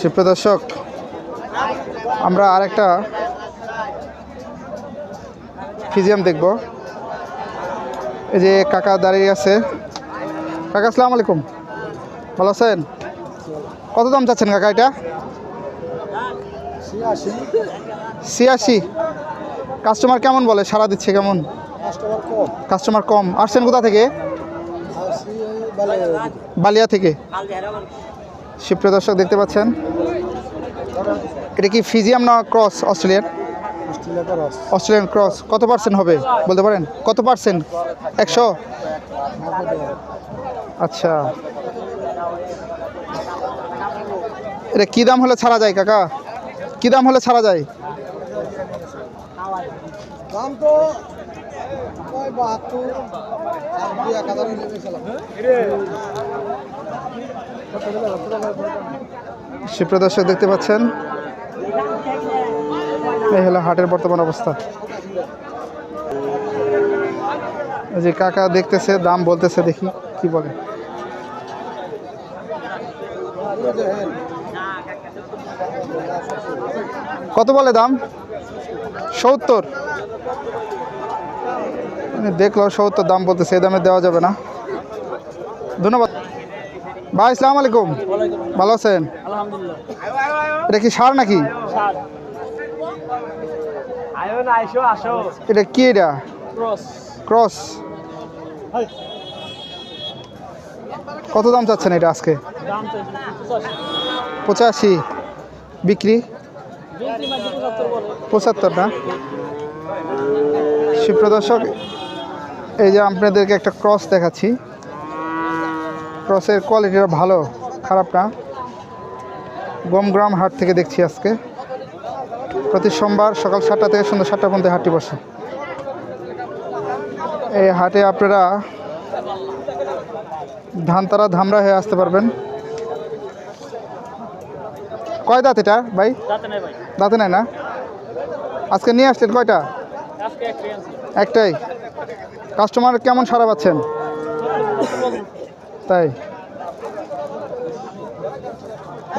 সুপ্রদর্শক আমরা আরেকটা ফিজিয়াম দেখব। এই যে কাকা দাঁড়িয়ে আছে। কাকা আসসালামু আলাইকুম। ভালো আছেন? কত দাম চাচ্ছেন কাকা এটা? ছিয়াশি। কাস্টমার কেমন বলে? সারা দিচ্ছে কেমন? কাস্টমার কম। আসছেন কোথা থেকে? বালিয়া থেকে। সুপ্রিয় দর্শক, দেখতে পাচ্ছেন? এটা কি ফিজিয়াম না ক্রস অস্ট্রেলিয়ান? Australian cross. কত পার্সেন্ট হবে, বলতে পারেন? কত পার্সেন্ট? একশো? আচ্ছা। এটা কী দাম হলে ছাড়া যায়, কাকা? কী দাম হলে ছাড়া যায়? দাম তো বাহাত্তর দেখতে পাচ্ছেন? এই হলো হাটের বর্তমান অবস্থা। যে কাকা দেখতেছে, দাম বলতেছে, দেখি কি বলে। কত বলে দাম? সত্তর। মানে দেখল সত্তর দাম বলতে সেই দামে দেওয়া যাবে না। ধন্যবাদ। ভাই আসসালামু আলাইকুম। ভালো আছেন? এটা কি সার নাকি? এটা কি এটা? ক্রস। কত দাম চাচ্ছেন এটা আজকে? পঁচাশি। বিক্রি? পঁচাত্তর না সুপ্রদর্শক এই যে আপনাদেরকে একটা ক্রস দেখাচ্ছি। ক্রসের কোয়ালিটিটা ভালো খারাপ না গমগ্রাম হাট থেকে দেখছি আজকে। প্রতি সোমবার সকাল সাতটা থেকে সন্ধ্যা সাতটা পর্যন্ত হাটটি বসে। এই হাটে আপনারা ধানতারা ধামরা হয়ে আসতে পারবেন। কয় দাঁত এটা ভাই? দাঁতে নাই না? আজকে নিয়ে আসলেন কয়টা? একটাই কাস্টমার কেমন সারা পাচ্ছেন? তাই।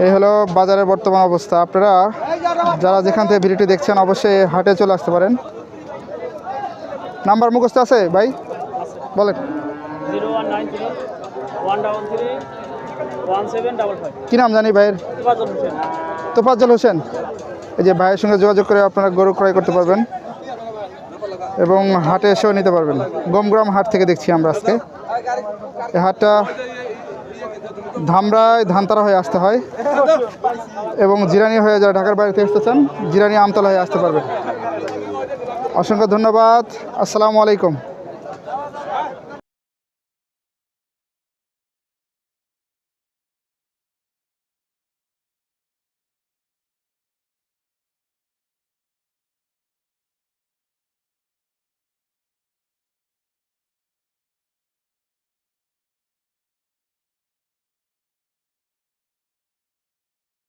এই হলো বাজারের বর্তমান অবস্থা। আপনারা যারা যেখান থেকে ভিডিওটি দেখছেন অবশ্যই হাটে চলে আসতে পারেন। নাম্বার মুখস্থ আছে ভাই? বলেন। Zero one nine three one double three কী নাম জানি ভাইয়ের? তোফাজ্জল হোসেন। এই যে ভাইয়ের সঙ্গে যোগাযোগ করে আপনারা গরু ক্রয় করতে পারবেন এবং হাটে এসেও নিতে পারবেন। গমগ্রাম হাট থেকে দেখছি আমরা আজকে। এই হাটটা ধামরায় ধানতারা হয়ে আসতে হয় এবং জিরানি হয়ে যারা ঢাকার বাইরে থেকে আসতে চান জিরানি আমতলা হয়ে আসতে পারবেন। অসংখ্য ধন্যবাদ। আসসালামু আলাইকুম।